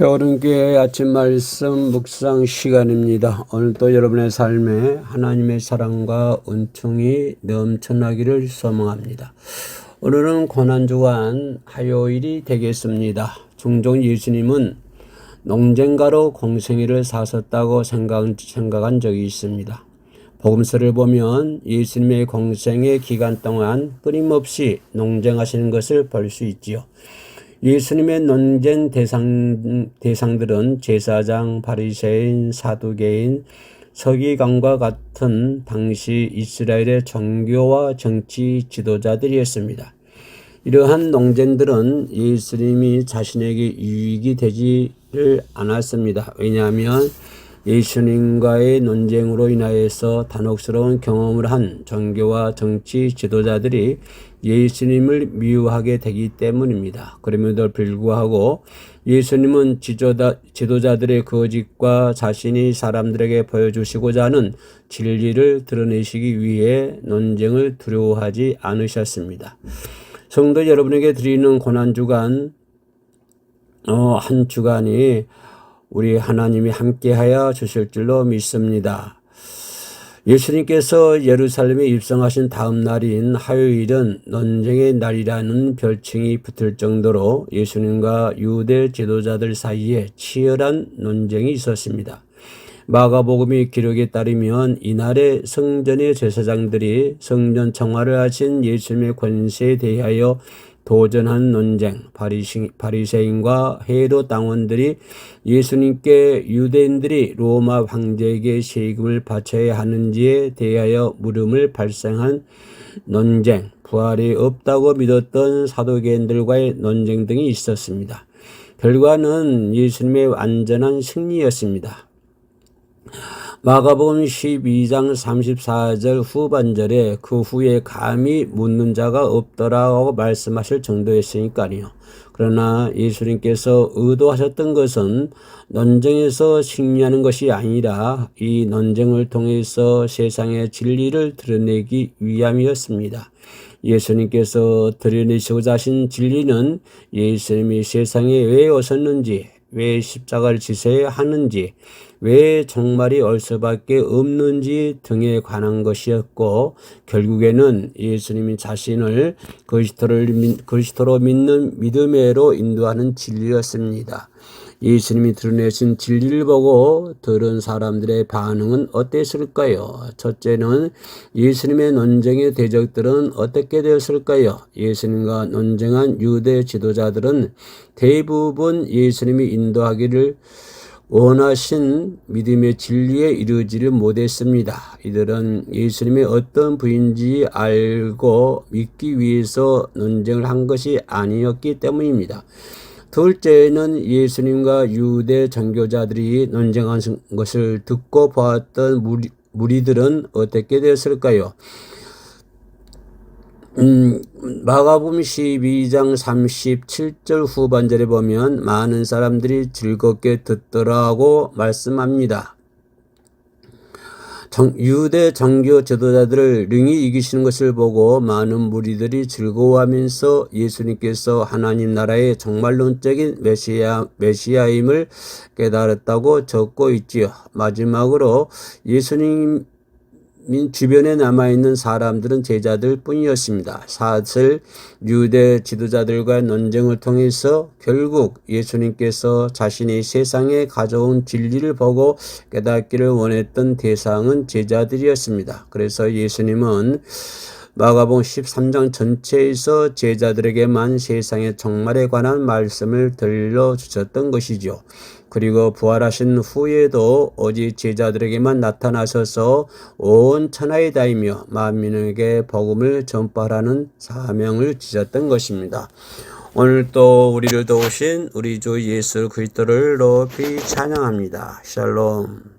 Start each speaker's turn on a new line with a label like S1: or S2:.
S1: 여름교회 아침 말씀 묵상 시간입니다. 오늘도 여러분의 삶에 하나님의 사랑과 은총이 넘쳐나기를 소망합니다. 오늘은 고난주간 화요일이 되겠습니다. 종종 예수님은 농쟁가로 공생애를 사셨다고 생각, 생각한 적이 있습니다. 복음서를 보면 예수님의 공생의 기간 동안 끊임없이 농쟁하시는 것을 볼 수 있지요. 예수님의 논쟁 대상, 대상들은 제사장, 바리새인, 사두개인, 서기관과 같은 당시 이스라엘의 종교와 정치 지도자들이었습니다. 이러한 논쟁들은 예수님이 자신에게 유익이 되지를 않았습니다. 왜냐하면 예수님과의 논쟁으로 인하여서 단혹스러운 경험을 한 종교와 정치 지도자들이 예수님을 미워하게 되기 때문입니다. 그럼에도 불구하고 예수님은 지도자, 지도자들의 거짓과 자신이 사람들에게 보여주시고자 하는 진리를 드러내시기 위해 논쟁을 두려워하지 않으셨습니다. 성도 여러분에게 드리는 고난주간, 어, 한 주간이 우리 하나님이 함께하여 주실 줄로 믿습니다. 예수님께서 예루살렘에 입성하신 다음 날인 화요일은 논쟁의 날이라는 별칭이 붙을 정도로 예수님과 유대 지도자들 사이에 치열한 논쟁이 있었습니다. 마가복음의 기록에 따르면 이날에 성전의 제사장들이 성전 청화를 하신 예수님의 권세에 대하여 도전한 논쟁, 바리새인과 헤로 당원들이 예수님께 유대인들이 로마 황제에게 세금을 바쳐야 하는지에 대하여 물음을 발생한 논쟁, 부활이 없다고 믿었던 사도계인들과의 논쟁 등이 있었습니다. 결과는 예수님의 완전한 승리였습니다. 마가복음 12장 34절 후반절에 그 후에 감히 묻는 자가 없더라고 말씀하실 정도였으니까요. 그러나 예수님께서 의도하셨던 것은 논쟁에서 승리하는 것이 아니라 이 논쟁을 통해서 세상의 진리를 드러내기 위함이었습니다. 예수님께서 드러내시고자 하신 진리는 예수님이 세상에 왜 오셨는지, 왜 십자가를 지셔야 하는지, 왜 종말이 올 수밖에 없는지 등에 관한 것이었고 결국에는 예수님이 자신을 그리스도를 그리스도로 믿는 믿음으로 인도하는 진리였습니다. 예수님이 드러내신 진리를 보고 들은 사람들의 반응은 어땠을까요? 첫째는 예수님의 논쟁의 대적들은 어떻게 되었을까요? 예수님과 논쟁한 유대 지도자들은 대부분 예수님이 인도하기를 원하신 믿음의 진리에 이르지를 못했습니다. 이들은 예수님의 어떤 부인지 알고 믿기 위해서 논쟁을 한 것이 아니었기 때문입니다. 둘째는 예수님과 유대 정교자들이 논쟁한 것을 듣고 보았던 무리, 무리들은 어떻게 되었을까요? 음, 마가복음 12장 37절 후반절에 보면 많은 사람들이 즐겁게 듣더라고 말씀합니다. 정, 유대 정교 지도자들을 능히 이기시는 것을 보고 많은 무리들이 즐거워하면서 예수님께서 하나님 나라의 정말론적인 메시아, 메시아임을 깨달았다고 적고 있지요. 마지막으로 예수님 주변에 남아있는 사람들은 제자들 뿐이었습니다. 사슬 유대 지도자들과 논쟁을 통해서 결국 예수님께서 자신이 세상에 가져온 진리를 보고 깨닫기를 원했던 대상은 제자들이었습니다. 그래서 예수님은 마가봉 13장 전체에서 제자들에게만 세상의 정말에 관한 말씀을 들려주셨던 것이죠. 그리고 부활하신 후에도 오직 제자들에게만 나타나셔서 온 천하에 다니며 만민에게 복음을 전파하는 사명을 지셨던 것입니다. 오늘 또 우리를 도우신 우리 주 예수 그리스도를 높이 찬양합니다. 샬롬.